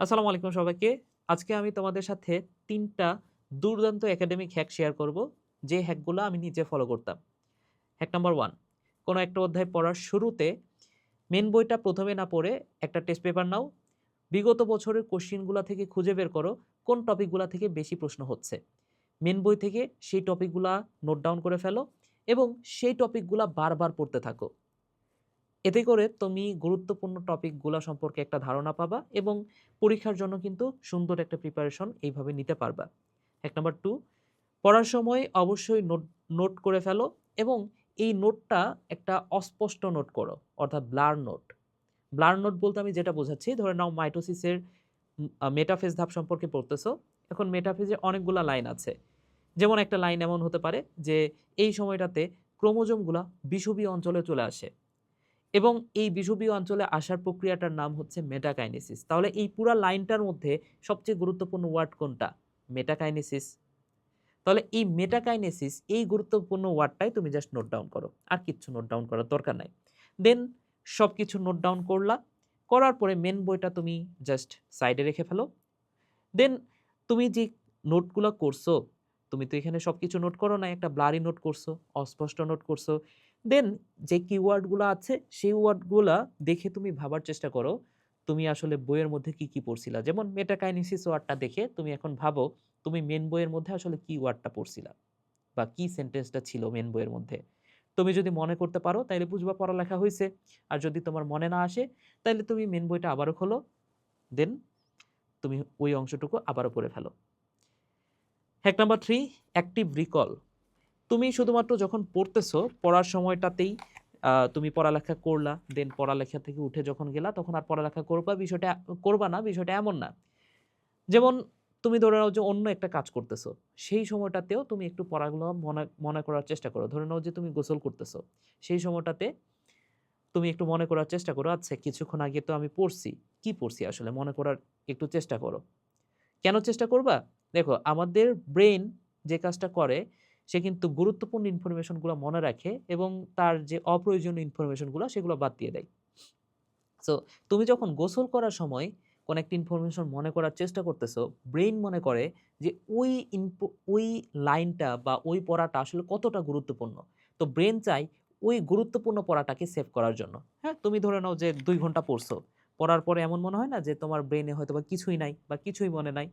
আসসালামু আলাইকুম সবাইকে। আজকে আমি তোমাদের সাথে তিনটা দুর্দান্ত একাডেমিক হ্যাক শেয়ার করব, যে হ্যাকগুলো আমি নিজে ফলো করতাম। হ্যাক নাম্বার ওয়ান কোনো একটা অধ্যায় পড়ার শুরুতে মেন বইটা প্রথমে না পড়ে একটা টেস্ট পেপার নাও। বিগত বছরের কোয়েশ্চেনগুলা থেকে খুঁজে বের করো কোন টপিকগুলা থেকে বেশি প্রশ্ন হচ্ছে। মেন বই থেকে সেই টপিকগুলা নোট ডাউন করে ফেলো এবং সেই টপিকগুলা বারবার পড়তে থাকো। এতে করে তুমি গুরুত্বপূর্ণ টপিকগুলা সম্পর্কে একটা ধারণা পাবা এবং পরীক্ষার জন্য কিন্তু সুন্দর একটা প্রিপারেশন এইভাবে নিতে পারবা। এক নাম্বার টু পড়ার সময় অবশ্যই নোট নোট করে ফেলো এবং এই নোটটা একটা অস্পষ্ট নোট করো, অর্থাৎ ব্লার নোট। ব্লার নোট বলতে আমি যেটা বোঝাচ্ছি, ধরে নাও মাইটোসিসের মেটাফেজ ধাপ সম্পর্কে পড়তেছো। এখন মেটাফেজে অনেকগুলা লাইন আছে। যেমন একটা লাইন এমন হতে পারে যে, এই সময়টাতে ক্রোমোজোমগুলা বিষুবীয় অঞ্চলে চলে আসে। এবং এই বিষুবীয় অঞ্চলে আসার প্রক্রিয়াটার নাম হচ্ছে মেটাকাইনেসিস। তাহলে এই পুরা লাইনটার মধ্যে সবচেয়ে গুরুত্বপূর্ণ ওয়ার্ড কোনটা? মেটাকাইনেসিস। তাহলে এই মেটাকাইনেসিস এই গুরুত্বপূর্ণ ওয়ার্ডটাই তুমি জাস্ট নোট ডাউন করো। আর কিচ্ছু নোট ডাউন করার দরকার নাই। দেন সব কিছু নোট ডাউন করলা। করার পরে মেন বইটা তুমি জাস্ট সাইডে রেখে ফেলো। দেন তুমি যে নোটগুলা করছ, তুমি তো এখানে সব কিছু নোট করো না একটা ব্লারি নোট করছ, অস্পষ্ট নোট করছ। দেন যে কিওয়ার্ডগুলা আছে সেই ওয়ার্ডগুলা দেখে তুমি ভাবার চেষ্টা করো, তুমি আসলে বইয়ের মধ্যে কি, কি পড়ছিলা। যেমন মেটাকাইনেসিস ওয়ার্ডটা দেখে তুমি এখন ভাবো তুমি মেন বইয়ের মধ্যে আসলে কি ওয়ার্ডটা পড়ছিলা বা কি সেন্টেন্সটা ছিল মেন বইয়ের মধ্যে। তুমি যদি মনে করতে পারো তাইলে বুঝবা পড়ালেখা হয়েছে আর যদি তোমার মনে না আসে তাইলে তুমি মেন বইটা আবারও খোলো। দেন তুমি ওই অংশটুকু আবারও পড়ে ফেলো। Hack number three active recall. তুমি শুধুমাত্র যখন পড়তেছো, পড়ার সময়টাতেই তুমি পড়ালেখা করলা। দেন পড়ালেখা থেকে উঠে যখন গেলা তখন আর পড়ালেখা করবা বিষয়টা করবা না বিষয়টা এমন না। যেমন তুমি ধরে নাও যে অন্য একটা কাজ করতেছো। সেই সময়টাতেও তুমি একটু পড়াগুলো মনে মনে করার চেষ্টা করো। ধরে নাও যে তুমি গোসল করতেছো। সেই সময়টাতে তুমি একটু মনে করার চেষ্টা করো, আচ্ছা কিছুক্ষণ আগে তো আমি পড়ছি। কি পড়ছি আসলে মনে করার একটু চেষ্টা করো। কেন চেষ্টা করবা? দেখো আমাদের ব্রেইন যে কাজটা করে সে কিন্তু গুরুত্বপূর্ণ ইনফরমেশনগুলো মনে রাখে এবং তার যে অপ্রয়োজনীয় ইনফরমেশনগুলো সেগুলো বাদ দিয়ে দেয়। সো তুমি যখন গোসল করার সময় কোন একটা ইনফরমেশন মনে করার চেষ্টা করতেছো, ব্রেইন মনে করে যে ওই ওই লাইনটা বা ওই পড়াটা আসলে কতটা গুরুত্বপূর্ণ। তো ব্রেন চাই ওই গুরুত্বপূর্ণ পড়াটাকে সেভ করার জন্য। হ্যাঁ? তুমি ধরে নাও যে দুই ঘণ্টা পড়ছো। পড়ার পরে এমন মনে হয় না যে তোমার ব্রেনে হয়তো বা কিছুই নাই বা কিছুই মনে নাই।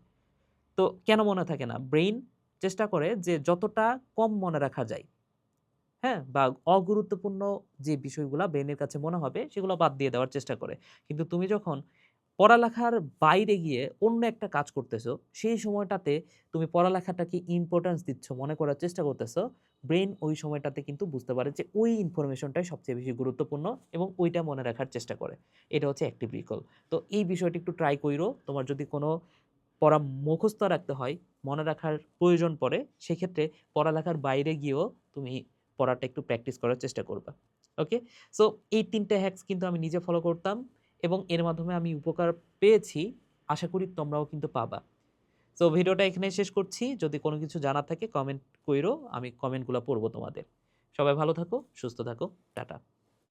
তো কেন মনে থাকে না? ব্রেইন চেষ্টা করে যে যতটা কম মনে রাখা যায়। হ্যাঁ? বা অগুরুত্বপূর্ণ যে বিষয়গুলো ব্রেনের কাছে মনে হবে সেগুলো বাদ দিয়ে দেওয়ার চেষ্টা করে। কিন্তু তুমি যখন পড়ালেখার বাইরে গিয়ে অন্য একটা কাজ করতেছো, সেই সময়টাতে তুমি পড়ালেখাটাকে ইম্পোর্টেন্স দিচ্ছ, মনে করার চেষ্টা করতেছো। ব্রেন ওই সময়টাতে কিন্তু বুঝতে পারে যে ওই ইনফরমেশনটাই সবচেয়ে বেশি গুরুত্বপূর্ণ এবং ওইটা মনে রাখার চেষ্টা করে। এটা হচ্ছে অ্যাক্টিভ রিকল। তো এই বিষয়টি একটু ট্রাই কইরো। তোমার যদি কোনো পড়া মুখস্থ রাখতে হয়, মনে রাখার প্রয়োজন পড়ে, সেক্ষেত্রে পড়ালেখার বাইরে গিয়েও তুমি পড়াটা একটু প্র্যাকটিস করার চেষ্টা করবা। ওকে? সো এই ৩ টা হ্যাকস কিন্তু আমি নিজে ফলো করতাম এবং এর মাধ্যমে আমি উপকার পেয়েছি। আশা করি তোমরাও কিন্তু পাবা। সো ভিডিওটা এখানে শেষ করছি। যদি কোনো কিছু জানার থাকে কমেন্ট কইরো। আমি কমেন্টগুলো পড়ব তোমাদের। সবাই ভালো থাকো, সুস্থ থাকো। টাটা।